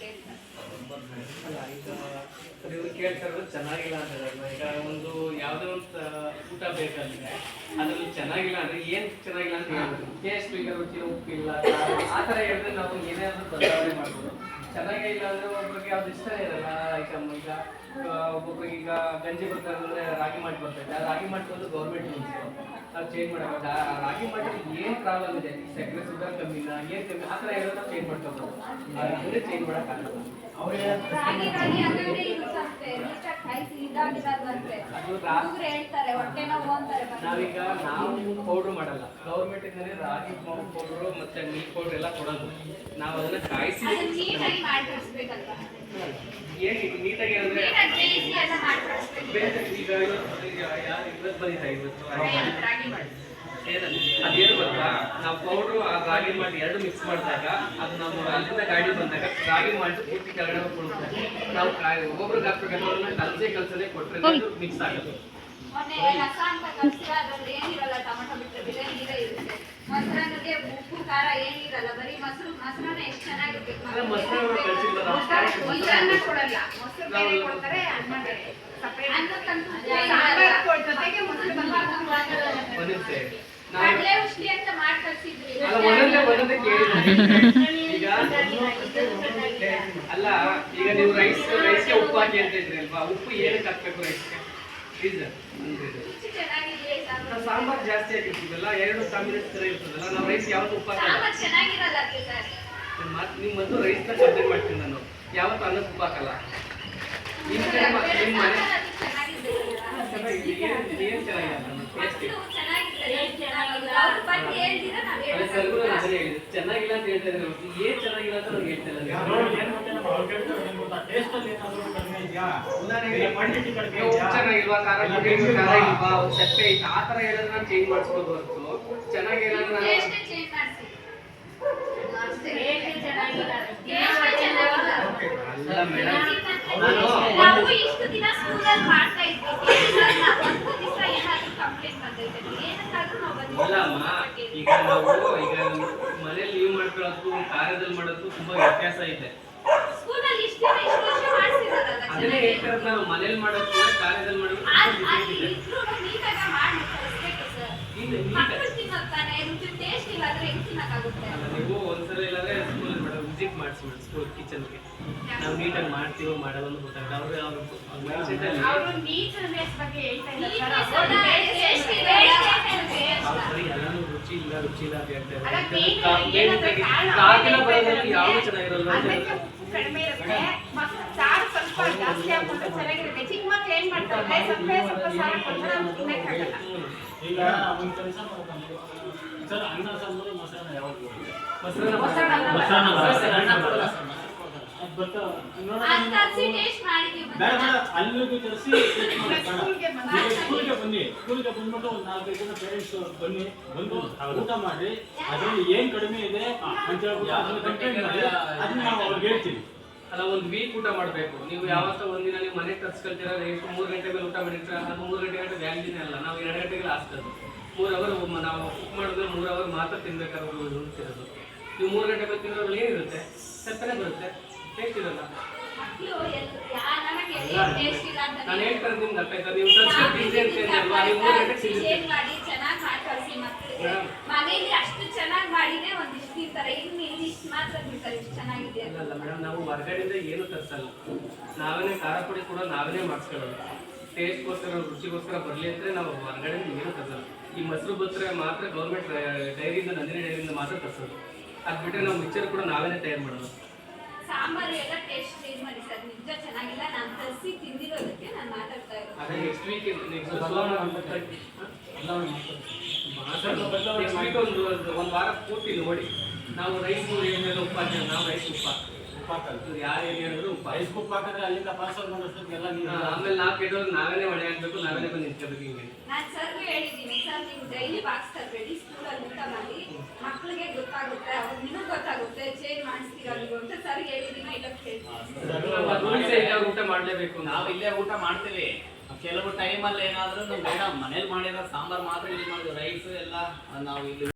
ಕೇಳ್ತಾರೆ ಈಗ ನೀವು ಕೇಳ್ತಾ ಇರೋದು ಚೆನ್ನಾಗಿಲ್ಲ ಅಂತ ಹೇಳೋದು. ಈಗ ಒಂದು ಯಾವುದೋ ಒಂದು ಊಟ ಬೇಕಂದ್ರೆ ಅದರಲ್ಲಿ ಚೆನ್ನಾಗಿಲ್ಲ ಅಂದ್ರೆ ಏನು ಚೆನ್ನಾಗಿಲ್ಲ ಅಂತ ಹೇಳ್ಬೋದು ಟೇಸ್ಟ್ ರುಚಿ ಉಪ್ಪಿಲ್ಲ ಆ ಥರ ಹೇಳಿದ್ರೆ ನಾವು ಏನಾದ್ರು ಬದಲಾವಣೆ ಮಾಡ್ಬೋದು ಚೆನ್ನಾಗೇ ಇಲ್ಲ ಅಂದ್ರೆ ಒಬ್ಬರಿಗೆ ಯಾವ್ದು ಇಷ್ಟ ಇರಲ್ಲ ಐಟಮ್ ಈಗ. ಒಬ್ಬೊಬ್ಬರಿಗೆ ಈಗ ಗಂಜಿ ಬರ್ತಾರೆ ರಾಗಿ ಮಾಡಿ ಬರ್ತೈತೆ ರಾಗಿ ಮಾಡಿ ಬಂದು ಗೌರ್ಮೆಂಟ್ ರೂಲ್ಸ್ ನಾವು ಚೇಂಜ್ ಆ ರಾಗಿ ಮಾಡಿ ಏನ್ ಪ್ರಾಬ್ಲಮ್ ಇದೆ? ಸಕ್ಕರೆ ಸುಗರ್ ಕಮ್ಮಿ ಇಲ್ಲ ಏನ್ ಕಮ್ಮಿ ಆ ಥರ ಇರೋದ್ರ ಚೇಂಜ್ ಮಾಡ್ಕೋಬೋದು ಅದನ್ನೇ ಚೇಂಜ್ ಮಾಡೋಕ್ಕಾಗಲ್ಲ ರಾಗಿ ಹುಡುಗ್ರು ಹೇಳ್ತಾರೆ ಹೊಟ್ಟೆ ನೋವು ಅಂತಾರೆ. ನಾವೀಗ ನಾವು ಪೌಡ್ರ್ ಮಾಡಲ್ಲ. ಗೌರ್ಮೆಂಟ್ ಇಂದಲೇ ರಾಗಿ ಪೌಡ್ರು ಮತ್ತೆ ಮಿಲ್ಕ್ ಪೌಡರ್ ಎಲ್ಲ ಕೊಡೋದು. ನಾವು ಅದನ್ನ ಕಾಯಿಸಿ ನೀಟಾಗಿ ಮಾಡಿ ಕಳಿಸ್ಬೇಕಲ್ವಾ ಹೇಗೆ ನೀಟಾಗಿ ಅಂದ್ರೆ ಬೇರೆ ಈಗ ಯಾರು ಇವತ್ತು? ಬಂದಿದೆ ಇವತ್ತು? ಅದೇನು ಗೊತ್ತಾ ನಾವು ಪೌಡ್ರು ಆ ರಾಗಿ ಮಾಡಿ ಎರಡು ಮಿಕ್ಸ್ ಮಾಡಿದಾಗ ಅದು ನಮ್ಮ ಅಲ್ಲಿಂದ ಗಾಡಿ ಬಂದಾಗ ರಾಗಿ ಮಾಡಿ ಪೂರ್ತಿ ಕೆಳಗಡೆ ಕೊಡುತ್ತೆ ನಾವು ಕಾಯಿ ಒಬ್ಬೊಬ್ರಿಗೆ ಹಾಕ್ಬೇಕಾದ್ರೆ ಕಲಸೆ ಕಲಸದೆ ಕೊಟ್ಟರೆ ಅದು ಮಿಕ್ಸ್ ಆಗುತ್ತೆ. ಮೊಸರನ್ನಿಗೆ ಉಪ್ಪು ಖಾರ ಏನಿರಲ್ಲ ಬರೀ ಮೊಸರು ಮೊಸರನ್ನ ಎಷ್ಟು ಚೆನ್ನಾಗಿರ್ಬೇಕು ಮೊಸರನ್ನ ಕೊಡಲ್ಲ. ಮೊಸರು ಬೇರೆ ಕೊಡ್ತಾರೆ ಅನ್ನ ಬೇರೆ ಅನ್ನಕ್ಕಂತೂ ಜೊತೆಗೆ ಮೊಸರು ಒಂದಿವ್ಸೆ ಕಡಲೆ ಅಂತ ಕಳ್ಸಿದ್ರಿ ಅಲ್ಲ ಈಗ ನೀವು ರೈಸ್ ರೈಸ್ಗೆ ಉಪ್ಪು ಹಾಕಿ ಅಂತ ಇದ್ರಿ ಅಲ್ವಾ? ಉಪ್ಪು ಏನಕ್ಕೆ ಹಾಕ್ಬೇಕು ರೈಸ್ಗೆ ರೀಸನ್ ಸಾಂಬಾರ್. ಜಾಸ್ತಿ ಹಾಕಿರ್ತೀವಲ್ಲ ಎರಡು ಕಾಂಬಿನೇಷನ್ ತರ ಇರ್ತದಲ್ಲ ನಾವು ರೈಸ್ ಯಾವತ್ತು ಉಪ್ಪು ಹಾಕಲ್ಲ? ಸಾಂಬಾರ್ ಚೆನ್ನಾಗಿರಲ್ಲ ಅದಕ್ಕೆ ಸರ್ ನಿಮ್ಮ ಮಾತು ನಿಮ್ಮ ಮೊದಲು ರೈಸ್ನ ಕಂಪ್ಲೇಂಟ್ ಮಾಡ್ತೀನಿ ನಾನು. ಯಾವತ್ತು ಅನ್ನಕ್ಕೆ ಉಪ್ಪು ಹಾಕಲ್ಲ. ನಿಮ್ಮ ಕಡೆ ನಿಮ್ಮ ಮನೆ ಚೆನ್ನಾಗಿದೆ ಏನು ಏನು ಚೆನ್ನಾಗಿಲ್ಲ ಟೇಸ್ಟ್ ನಾನು ಅದೇ ಚೆನ್ನಾಗಿಲ್ಲ ಅಂತ ಹೇಳ್ತಾ ಇದ್ದಾರೆ ಹೊರ್ತು ಏನ್ ಚೆನ್ನಾಗಿಲ್ಲ ಅಂತ ನಾನು ಹೇಳ್ತಾ ಇಲ್ಲ ಉಪ್ಪು ಚೆನ್ನಾಗಿಲ್ವಾ ಖಾರ ಇಲ್ವಾ, ಖಾರ ಇಲ್ವಾ? ಒಂದು ಸಪ್ಪೆ ಐತೆ ಆ ಥರ ಹೇಳಿದ್ರೆ ನಾನು ಚೇಂಜ್ ಮಾಡಿಸ್ಬೋದು ಹೊರತು ಚೆನ್ನಾಗಿಲ್ಲ ನಾನು ಅಲ್ಲ ಮೇಡಮ್ ನಾವು ಇಷ್ಟು ದಿನ ಸ್ಕೂಲಲ್ಲಿ ಮಾಡ್ತಾ ಇದ್ವಿ. ಒಂದು ದಿವಸ ಏನಾದ್ರು ಕಂಪ್ಲೇಂಟ್ ಬಂದೈತೆ. ಏನಕ್ಕಾದ್ರೂ ನಾವು ಈಗ ನಾವು ಈಗ ಮನೇಲಿ ಲೀವ್ ಮಾಡ್ಕೊಳ್ಳೋದು ಕಾರ್ಯದಲ್ಲಿ ಮಾಡೋದು ತುಂಬಾ ವ್ಯತ್ಯಾಸ ಇದೆ. ಸ್ಕೂಲಲ್ಲಿ ಇಷ್ಟು ದಿನ ಇಷ್ಟು ವರ್ಷ ಮಾಡ್ಸಿದಾರಲ್ಲ ಅದನ್ನೇ ಹೇಳ್ತಾರೆ ನಾವು ಮನೇಲಿ ಮಾಡೋದು ಕಾರ್ಯದಲ್ಲಿ ಮಾಡೋದು ನೀಟಾಗಿ ಮಾಡಿ ಕಳಿಸ್ಬೇಕು ಸರ್ ಇದು. ನೀಟ್ ಮಕ್ಕಳು ತಿನ್ನೋದು ತಾನೇ? ರುಚಿ ಟೇಸ್ಟ್ ಇಲ್ಲ ಅಂದ್ರೆ ಹೆಂಗ್ ತಿನ್ನಕ್ಕಾಗುತ್ತೆ ಅಲ್ಲ, ನೀವು ಒಂದ್ಸಲ ಇಲ್ಲಾಂದ್ರೆ ಸ್ಕೂಲ್ ಮಾಡೋ ವಿಸಿಟ್ ಮಾಡಿಸಿ ಮಾಡಿ ಸ್ಕೂಲ್ ಕಿಚನ್ಗೆ ನಾವು ನೀಟಾಗಿ ಮಾಡ್ತೀವೋ ಮಾಡಲ್ಲ ಅಂತ ಗೊತ್ತಾಗುತ್ತೆ ಅವ್ರು ಅವ್ರ ಮೈಂಡ್ಸೆಟ್ ಅಲ್ಲಿ ಅವರು ನೀಟ್ನೆಸ್ ಬಗ್ಗೆ ಹೇಳ್ತಾ ಇಲ್ಲ ಸರ್ ಅವ್ರು ಅಲ್ಲ, taste taste ಇದೆ. ಇದೆ, taste ಇದೆ. ಅವ್ರು ಬರೀ ಎಲ್ಲಾನು ರುಚಿ ಇಲ್ಲ ರುಚಿ ಇಲ್ಲ ಅಂತ ಹೇಳ್ತಾರೆ ಅಲ್ಲ, ಇದ್ದಾರೆ main ಕಾ- main ಏನಂದ್ರೆ ಆಗಿ ಕಾರಣ ಕಾಗಿನ ಅವ್ರು ಬರೋದ್ರಲ್ಲಿ ಯಾವ್ದು ಚೆನ್ನಾಗಿರಲ್ಲ. ಕಡಿಮೆ ಇರುತ್ತೆ. ಸಾರು ಸ್ವಲ್ಪ ಜಾಸ್ತಿ ಹಾಕೊಂಡ್ರೆ ಚೆನ್ನಾಗಿರುತ್ತೆ. ಈಗ ಒಂದು ಕೆಲಸ ಸರ್ ಅನ್ನ ಸಾಂಬಾರು ಮೊಸರನ್ನ ಯಾವಾಗ ಸ್ಕೂಲ್ಗೆ ಬನ್ನಿ ಸ್ಕೂಲ್ಗೆ ಬಂದ್ಬಿಟ್ಟು ಒಂದು ನಾಲ್ಕೈದು ಜನ ಪೇರೆಂಟ್ಸ್ ಬನ್ನಿ ಬಂದು ಊಟ ಮಾಡಿ, ಅದ್ರಲ್ಲಿ ಏನ್ ಕಡಿಮೆ ಇದೆ ಅಂತ ಹೇಳ್ಬಿಟ್ಟು ಅದನ್ನ ಕಂಪ್ಲೇಂಟ್ ಮಾಡಿ, ಅದನ್ನ ನಾವು ಅವ್ರಿಗೆ ಹೇಳ್ತೀವಿ. ಅಲ್ಲ ಒಂದು ವೀಕ್ ಊಟ ಮಾಡಬೇಕು ನೀವು ಯಾವತ್ತ ಒಂದಿನ ನೀವು ಮನೆಗೆ ತರ್ಸ್ಕೊಳ್ತೀರ ಎಷ್ಟು ಮೂರು ಗಂಟೆ ಮೇಲೆ ಊಟ ಮಾಡಿರ್ತೀರ ಅದು ಮೂರು ಗಂಟೆ ಗಂಟೆ ವ್ಯಾಲ್ಯೂನೇ ಅಲ್ಲ ನಾವು ಎರಡು ಗಂಟೆಗೆ ಹಾಸ್ತದ್ದು ಮೂರು ಅವರ್ ನಾವು ಕುಕ್ ಮಾಡಿದ್ರೆ ಮೂರು ಅವರ್ ಮಾತ್ರ ತಿನ್ಬೇಕಾದ್ರೆ ಉಳ್ತಿರೋದು ನೀವು ಮೂರು ಗಂಟೆ ಮೇಲೆ ತಿನ್ನೋದ್ರಲ್ಲಿ ಏನಿರುತ್ತೆ ಸತ್ತನೆ ಬರುತ್ತೆ ಟೇಸ್ಟ್ ಇರಲ್ಲ ನಾನು ಹೇಳ್ತಾರೆ ನಿಮ್ಗೆ ಅಪ್ಪ ನೀವು ತರ್ಸ್ಕೊಂಡು ತಿಂದೆ ಅಂತ ಮೂರು ಗಂಟೆಗೆ ತಿನ್ನಿರ್ತೀರಿ ಚೆನ್ನಾಗಿದೆ ಅಲ್ಲ ಮೇಡಮ್ ನಾವು ಹೊರಗಡೆಯಿಂದ ಏನು ತರಿಸಲ್ಲ. ನಾವೇನೇ ಖಾರ ಪುಡಿ ಕೂಡ ನಾವೇನೇ ಮಾಡಿಸ್ಕೊಳ್ಳೋದು ಟೇಸ್ಟ್ಗೋಸ್ಕರ ರುಚಿಗೋಸ್ಕರ ಬರಲಿ ಅಂದರೆ ನಾವು ಹೊರಗಡೆ ಏನು ತರಿಸಲ್ಲ. ಈ ಮೊಸರು ಬತ್ತರೆ ಮಾತ್ರ ಗೌರ್ಮೆಂಟ್ ಡೈರಿಯಿಂದ ನಂದಿನಿ ಡೈರಿಯಿಂದ ಮಾತ್ರ ತರಿಸೋದು. ಅದು ಬಿಟ್ಟರೆ ನಾವು ಮಿಕ್ಸರ್ ಕೂಡ ನಾವೇನೇ ತಯಾರು ಮಾಡೋದು. ಸಾಂಬಾರು ಎಲ್ಲ ಟೇಸ್ಟ್ ಚೇಂಜ್ ಮಾಡಿ ಸರ್ ನಿಜ ಚೆನ್ನಾಗಿಲ್ಲ. ನಾನು ತರಿಸಿ ತಿಂದಿರೋದಕ್ಕೆ ನಾನು ಮಾತಾಡ್ತಾ ಇರೋದು. ಅದೇ ನೆಕ್ಸ್ಟ್ ವೀಕ್ ನೆಕ್ಸ್ಟ್ ಒಂದು ಒಂದು ವಾರ ಪೂರ್ತಿ ನೋಡಿ. ನಾವು ರೈಸ್ ಏನೆಲ್ಲ ಉಪ್ಪಾಕ್ತೀವಿ ನಾವು ರೈಸ್ ಉಪ್ಪು ಉಪ್ಪಾಕಲ್ಲ ಉಪ್ಪು ಯಾರು ಏನು ಹೇಳಿದ್ರು ಉಪ್ಪು. ರೈಸ್ ಉಪ್ಪಾಕಿದ್ರೆ ಹಾಕಿದ್ರೆ ಅಲ್ಲಿಂದ ಪಾರ್ಸಲ್ ಮಾಡೋಷ್ಟೊತ್ತಿಗೆಲ್ಲ ನೀವು ಆಮೇಲೆ ನಾವು ಕೆಟ್ಟೋದು ನಾವೇನೇ ಹೊಣೆ ಹಾಕ್ಬೇಕು ನಾವೇನೇ ಬಂದು ನಿಂತ್ಕೋಬೇಕು ಹಿಂಗೆ. ನಾನು ಸರ್ಗೆ ಹೇಳಿದ್ದೀನಿ ಸರ್ ನೀವು ಡೈಲಿ ಬಾಕ್ಸ್ ತರಬೇಡಿ ಸ್ಕೂಲಲ್ಲಿ ಊಟ ಮಾಡಿ ಮಕ್ಕಳಿಗೆ ಗೊತ್ತಾಗುತ್ತೆ ಅವ್ರು ನಿಮಗೆ ಗೊತ್ತಾಗುತ್ತೆ ಚೇಂಜ್ ಮಾಡಿಸ್ತೀರ ನೀವು ಅಂತ ಸರ್ ಹೇಳಿದ್ದೀನಿ ಇಲ್ಲ ಕೇಳ್ತೀನಿ. ಊಟ ಮಾಡ್ಲೇಬೇಕು ನಾವು ಇಲ್ಲೇ ಊಟ ಮಾಡ್ತೀವಿ. ಕೆಲವು ಟೈಮಲ್ಲಿ ಏನಾದ್ರೂ ಬೇಡ ಮನೇಲಿ ಮಾಡಿರೋ ಸಾಂಬಾರ್ ಮಾತ್ರ ಇಲ್ಲಿ ಮಾಡಿದ್ರು ರೈಸ್ ಎಲ್ಲ ನಾವು ಇಲ್ಲಿ